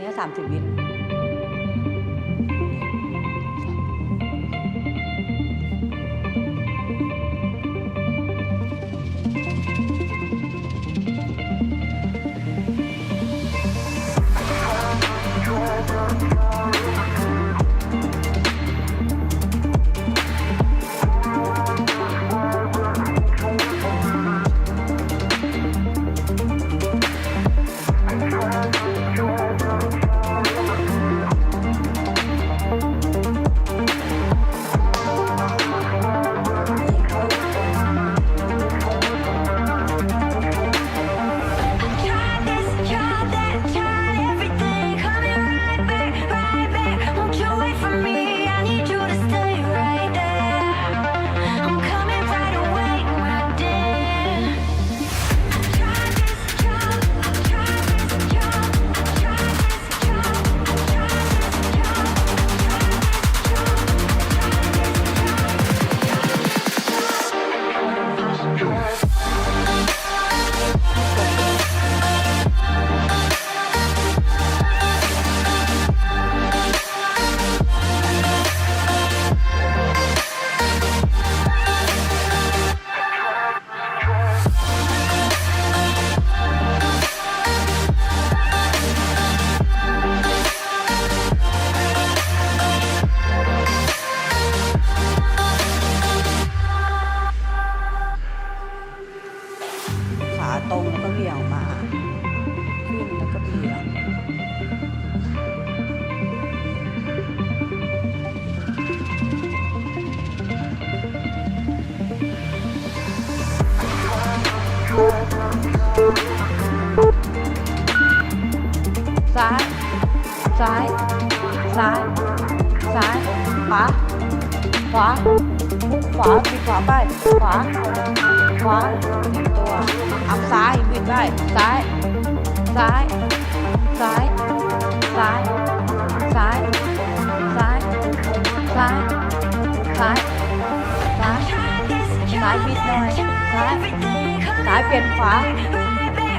นี้ 30 วิน ซ้าย ซ้าย ซ้าย ขวา ขวา ขวาบิดขวาไป ขวา ขวาตัวเอาซ้ายบิดไป ซ้าย ซ้าย ซ้าย ซ้าย ซ้าย ซ้าย ซ้าย ซ้าย ซ้าย ซ้ายบิดหน่อย ซ้าย ซ้ายเปลี่ยนขวา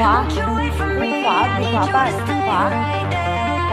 ขวาขวาบิดขวาไป ขวา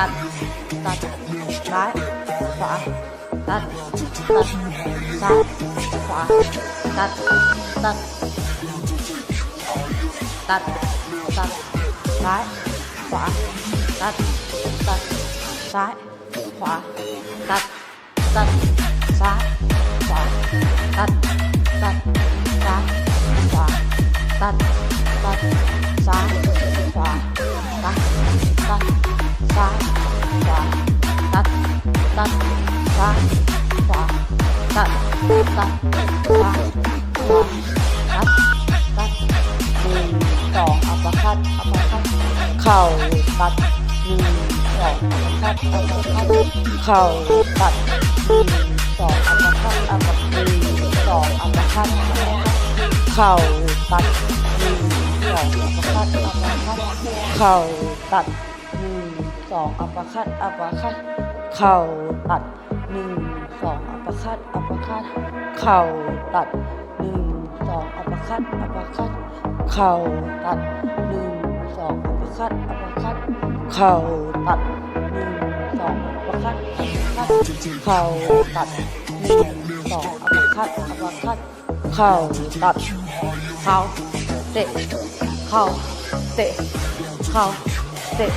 tắt tắt trái khóa tắt tắt lái khóa tắt tắt tắt tắt lái khóa tắt tắt trái khóa tắt tắt trái khóa tắt tắt lái khóa tắt tắt lái สักสักสักักหนึ่สองอัปคัดอัปคัดเข่าตัดหนึ่งสองอัปคัดอัปคัดเข่าตัดหนึ่งสองอัปคัดอัปคัดหนึ่งสองอัปคัดเข่าตัดหนึ่งสองอัปคัดอัปคัดเข่าตัดหนึ่งสองอัปคัดอัปคัดเข่าตัด หนึ่งสองอัปคัดอัปคัดเข่าตัดหนึ่งสองอัปคัดอัปคัดเข่าตัดหนึ่งสองอัปคัดอัปคัดเข่าตัดหนึ่งสองอัปคัดอัปคัดเข่าตัดหนึ่งสองอัปคัดอัปคัดเข่าตัดเข่าเตะเข่าเตะเข่าเตะ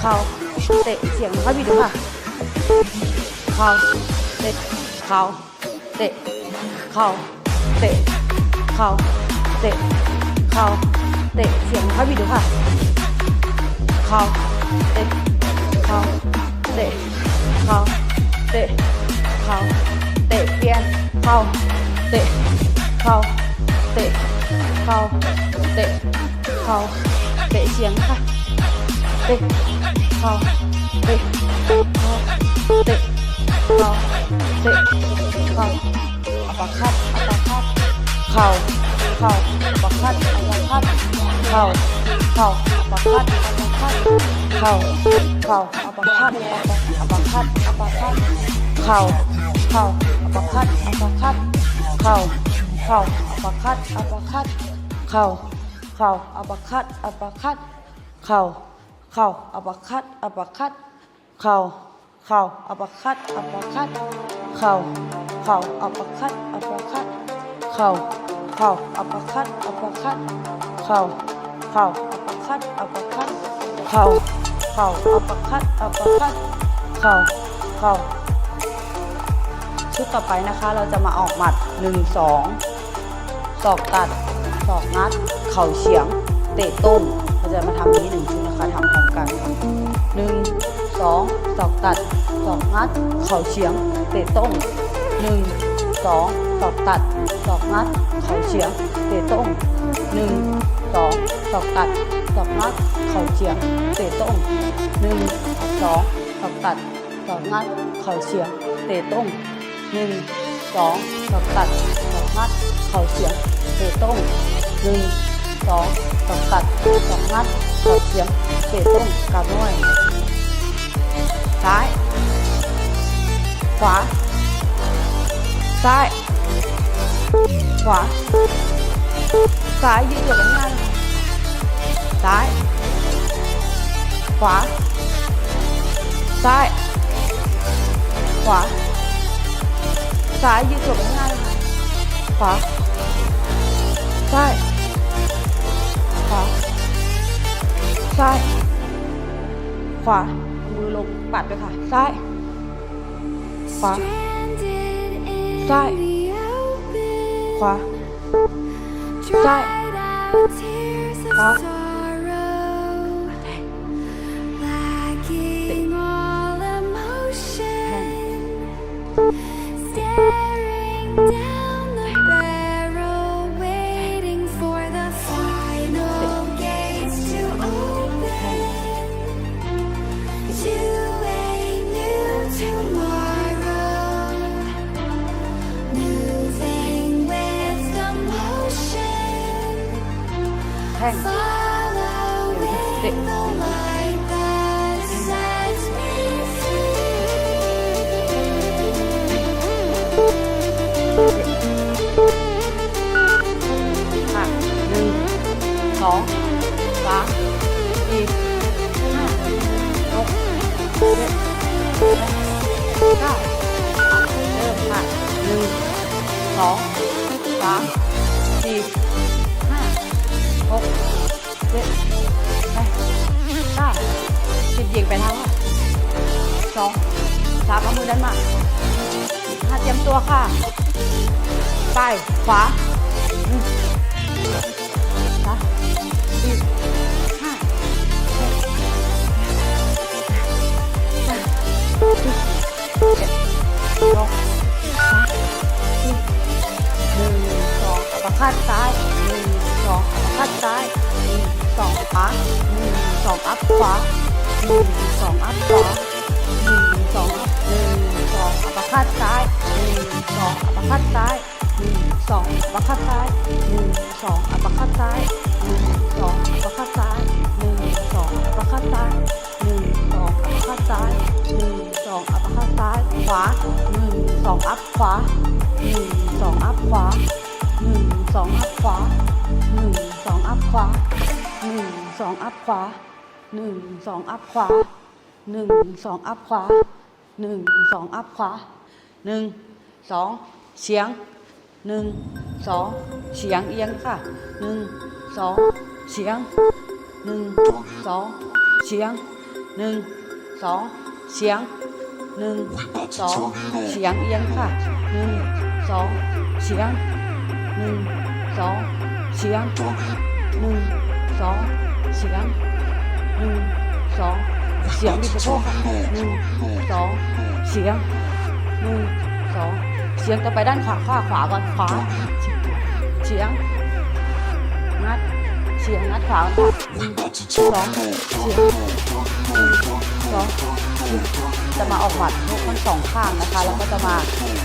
เข่าเตะเสียงไม่ค่อยดีด้วยค่ะ khao tệ khao tệ khao tệ khao tệ khao tệ xiềng hơi bị đúng à khao tệ khao tệ khao tệ khao tệ tiền khao tệ khao tệ khao tệ khao tệ xiềng ha tệ khao tệ khao tệ เข่าเตะเข่าอัปคัดอัปคัดเข่าเข่าอัปคัดอัปคัดเข่าเข่าอัปคัดอัปคัดเข่าเข่าอัปคัดอปคัดอปคัดเข่าเข่าอัปคัดอัปคัดเข่าเข่าอัปคัดอัปคัดเข่าเข่าอปคัดอปคัดเข่าเข่าอปคัดอปคัดเข่า เข่าอัปเปอร์คัตอัปเปอร์คัตเข่าเข่าอัปเปอร์คัตอัปเปอร์คัตเข่าเข่าอัปเปอร์คัตอัปเปอร์คัตเข่าเข่าอัปเปอร์คัตอัปเปอร์คัตเข่าเข่าอัปเปอร์คัตอัปเปอร์คัตเข่าเข่าชุดต่อไปนะคะเราจะมาออกหมัด 1 2 ศอกตัด ศอกงัด เข่าเฉียง เตะต้มเราจะมาทำนี้หนึ่งชุดนะคะทำพร้อมกัน 2ศอกตัดศอกงัดเข่าเฉียงเตะต้ม1 2ศอกตัดศอกงัดเข่าเฉียงเตะต้ม1 2ศอกตัดศอกงัดเข่าเฉียงเตะต้ม1 2ศอกตัดศอกงัดเข่าเฉียงเตะต้มหนึ่งสองสอกตัดสอกงัด เข่าเฉียง เตะต้งหนึ่งสองสอกตัดสอกงัด เข่าเฉียง เตะต้งกาบน้อย trái khóa trái khóa trái giữ được bánh ngang trái khóa trái khóa trái giữ được bánh ngang khóa trái khóa trái khóa มือลงปัดด้วยค่ะ ซ้าย ขวา ซ้าย ขวา ซ้าย ขวา thanh đều thật tệ hạ lư có phá đi hạ động đệ cao hạ lư có phá เจ็ดแปดเก้าสิบยิงไปทางสองสามเอามือดันมาห้าเตรียมตัวค่ะ ไป ขวาสามสี่ห้าหกเจ็ดแปดเจ็ดสองสามสี่หนึ่งสองอัปร์คัดซ้ายหนึ่งสองอัปร์คัดซ้าย ขวาหนึ่งสองอัพขวาหนึ่งสองอัพขวาหนึ่งสองอัพหนึ่งสองอัปคัดซ้ายหนึ่งสองอัปคัดซ้ายหนึ่งสองอัปคัดซ้ายหนึ่งสองอัปคัดซ้ายหนึ่งสองอัปคัดซ้ายหนึ่งสองอัปคัดซ้ายหนึ่งสองอัปคัดซ้ายหนึ่งสองอัปคัดซ้ายขวาหนึ่งสองอัพขวาหนึ่งสองอัพขวาหนึ่งสองอัพขวาหนึ่งสองอัพขวา สองอัพขวาหนึ่งสองอัพขวาหนึ่งสองอัพขวาหนึ่งสองอัพขวาหนึ่งสองเฉียงหนึ่งสองเฉียงเอียงค่ะหนึ่งสองเฉียงหนึ่งสองเฉียงหนึ่งสองเฉียงหนึ่งสองเฉียงเอียงค่ะหนึ่งสองเฉียงหนึ่งสองเฉียงหนึ่งสอง เฉียงหนึ่งสองเฉียงบิดสะโพกค่ะหนึ่งสองเฉียงหนึ่งสองเฉียงจะไปด้านขวาขวาขวาก่อนขวาเฉียงงัดเฉียงงัดขวาก่อนหนึ่งสองเฉียงสองจะมาออกหมัดทั้งสองข้างนะคะ แล้วก็จะมา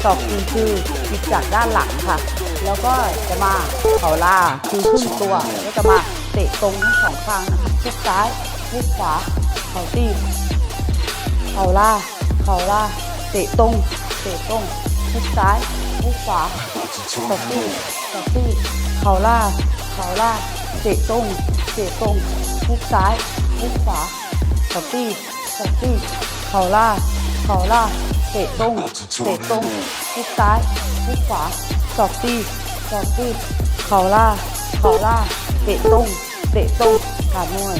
ตอกคือคือปิดจากด้านหลังค่ะ แล้วก็จะมาเข่าล่าคือครึ่งตัวแล้วจะมา เตะตรงทั้งสองข้างนะคะทุกซ้ายทุกขวา เข่าตีบเข่าล่าเข่าล่าเตะตรงเตะตรงทุกซ้ายทุกขวาตอกตีตอกตีเข่าล่าเข่าล่าเตะตรงเตะตรงทุกซ้ายทุกขวาตอกตีตอกตีเข่าล่าเข่าล่าเตะตรงเตะตรงทุกซ้ายทุกขวาตอกตีตอกตีเข่าล่าเข่าล่าเตะตรง เตะตรงขาหน่วย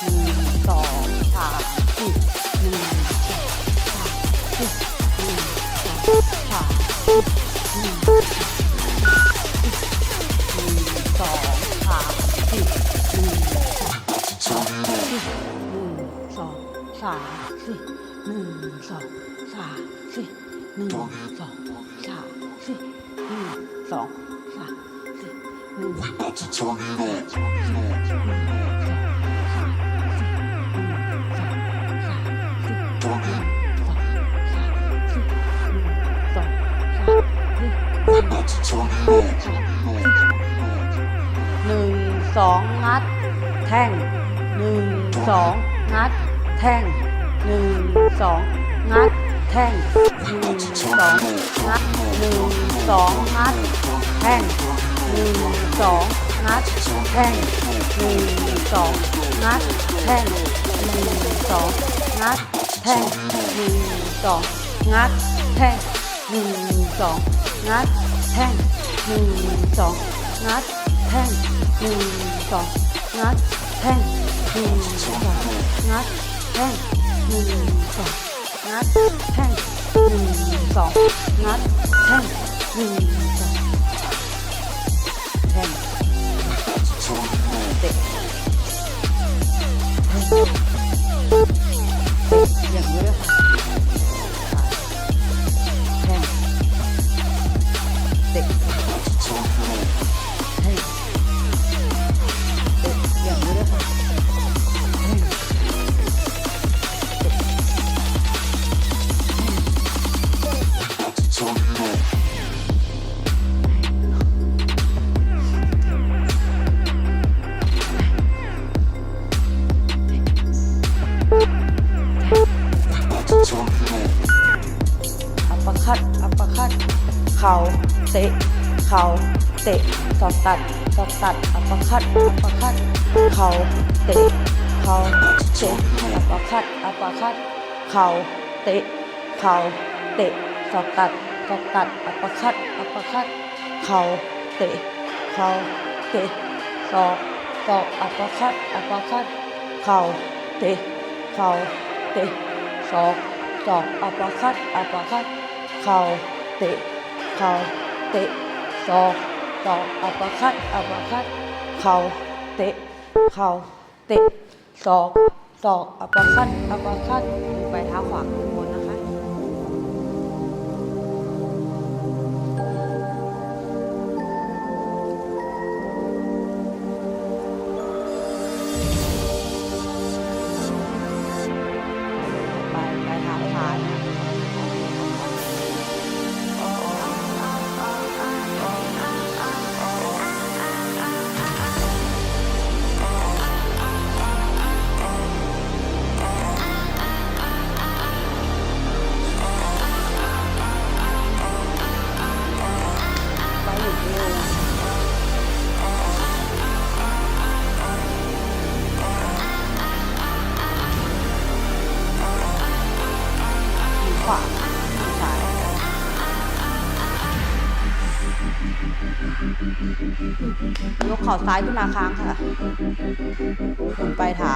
หนึ่งสองสามสี่หนึ่งสองสามสี่หนึ่งสองสามสี่หนึ่งหนึ่งสองสามสี่หนึ่งสองสามสี่หนึ่งสองสามสี่หนึ่งสองสามสี่หนึ่งสองสามสี่หนึ่งสอง สี่หนึ่งหนึ่งสองงัด แท่งหนึ่งสองงัด แท่งหนึ่งสองงัด แท่งหนึ่งสองงัดหนึ่งสองงัด แท่ง หนึ่งสองงัดแท่งหนึ่งสองงัดแท่งหนึ่งสองงัดแท่งหนึ่งสองงัดแท่งหนึ่งสองงัดแท่งหนึ่งสองงัดแท่งหนึ่งสองงัดแท่งหนึ่งสองงัดแท่งหนึ่งสองงัดแท่งหนึ่งสองงัดแท่งหนึ่ง Six. ข่าเตะเข่าเตะสอบตัดสอบตัดอัปปะคัดอัปปะคัดเข่าเตะเข่าเตะอัปปะคัดอัปปะคัดเข่าเตะเข่าเตะสอบตัดสอบตัดอัปปะคัดอัปปะคัดเข่าเตะเข่าเตะสอบสอบอัปปะคัดอัปปะคัดเข่าเตะเข่าเตะสอบสอบอัปปะคัดอัปปะคัดเข่าเตะ เข่าเตะศอกศอกอัปปะคัดอัปปะคัดเข่าเตะเข่าเตะศอกศอกอัปปะคัดอัปปะคัดไปเท้าขวา ยกซ้ายขึ้นมาค้างค่ะหมุนปลายเท้า